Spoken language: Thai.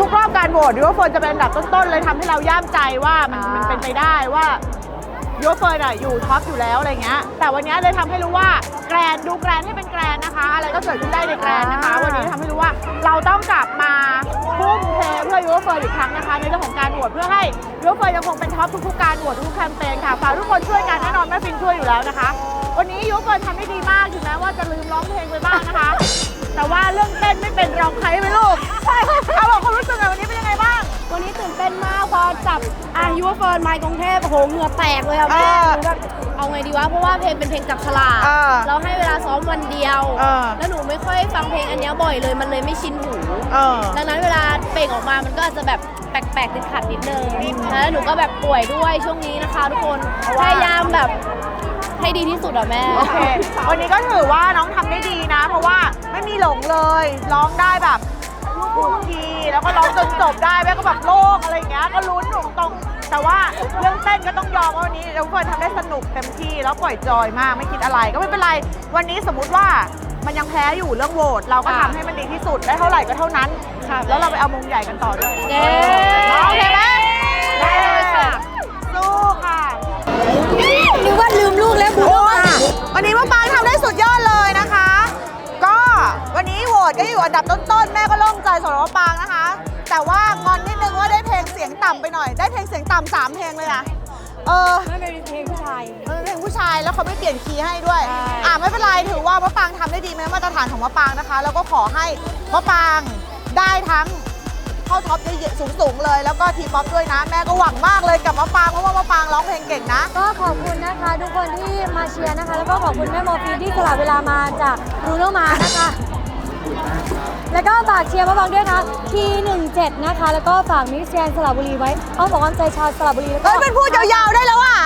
ทุกๆรอบการโหวตยูโรเฟิร์นจะเป็นอันดับต้นๆเลยทำให้เราย่ามใจว่ามันมันเป็นไปได้ว่ายูโรเฟิร์นอะอยู่ท็อปอยู่แล้วอะไรเงี้ย แต่วันนี้เลยทำให้รู้ว่าแกรนดูแกรนให้เป็นแกรนนะคะ อะไรก็เกิดขึ้นได้ในแกรนนะคะ วันนี้ทำให้รู้ว่าเราต้องกลับมาทุ่มเทเพื่อยูโรเฟิร์นอีกครั้งนะคะ ในเรื่องของการโหวตเพื่อให้ยูโรเฟิร์นยังคงเป็นท็อปทุกๆการโหวตทุกๆแคมเปญค่ะฝากทุกคนช่วยกันแน่นอนแม่ฟินช่วยอยู่แล้วนะคะ วันนี้ยูโรเฟิร์นทำได้ดีมากถึงแม้ว่าจะลืมร้องเพลงไปบ้างนะคะ แต่ว่าเรื่อง เต้นไม่เป็นรองใครไหมลูกใช่เอาบอกความรู้สึกหน่อยวันนี้เป็นยังไงบ้าง วันนี้ตื่นเต้นมากพอจับอายุว่าเฟิร์นไมค์กรุงเทพโอ้โหเหงื่อแตกเลยอะแม่เออหนูแบบเอาไงดีวะเพราะว่าเพลงเป็นเพลงจับฉลากเออเราให้เวลาซ้อมวันเดียว เออ แล้วหนูไม่ค่อยฟังเพลงอันเนี้ยบ่อยเลยมันเลยไม่ชินหู เออ ดังนั้นเวลาเปล่งออกมา มันก็อาจจะแบบแปลกๆติดขัดนิดนึงแล้วหนูก็แบบป่วยด้วยช่วงนี้นะคะทุกคนเพราะพว่ายายามแบบ ให้ดีที่สุดอะแม่ โอเค วันนี้ก็ถือว่าน้องทำได้ดีนะ เพราะว่าไม่มีหลงเลย ร้องได้แบบถูกคีย์แล้วก็ร้องจนจบได้แม่ก็แบบโล่งอะไรอย่างเงี้ย ก็ลุ้นหนูตรง แต่ว่าเรื่องเต้นก็ต้องยอมว่าวันนี้เราเฟิร์นทำได้สนุกเต็มที่แล้วปล่อยจอยมากไม่คิดอะไร ก็ไม่เป็นไร วันนี้สมมุติว่ามันยังแพ้อยู่เรื่องโหวตเราก็ทำค่ะให้มันดีที่สุดได้เท่าไหร่ก็เท่านั้น ค่ะ แล้วเราไปเอามงใหญ่กันต่อด้วยเย้ โอเคไหม วันนี้โหวตก็อยู่อันดับต้นๆ แม่ก็โล่งใจสำหรับมะปรางนะคะ แต่ว่างอนนิดนึงว่าได้เพลงเสียงต่ำไปหน่อย ได้เพลงเสียงต่ำสามเพลงเลยอะเออไม่เป็นเพลงผู้ชายมันเป็นเพลงผู้ชายแล้วเขาไม่เปลี่ยนคีย์ให้ด้วยใช่อ่าไม่เป็นไรถือว่ามะปรางทำได้ดีในมาตรฐานของมะปรางนะคะ แล้วก็ขอให้มะปรางได้ทั้งเข้าท็อปได้สูงๆเลย แล้วก็ทีป๊อปด้วยนะ แม่ก็หวังมากเลยกับมะปรางเพราะว่ามะปรางร้องเพลงเก่งนะ ก็ขอบคุณนะคะ ทุกคนที่มาเชียร์นะคะ แล้วก็ขอบคุณแม่โมฟีที่สละเวลามาจากรูโนมานะคะ แล้วก็ฝากเชียร์มาบางด้วยนะที17 นะคะ แล้วก็ฝากมิสแกรนสระบุรีไว้อ้อมบอกว่าใจชาวสระบุรีแล้วก็เอ้ยมันพูดยาวๆได้แล้วอะ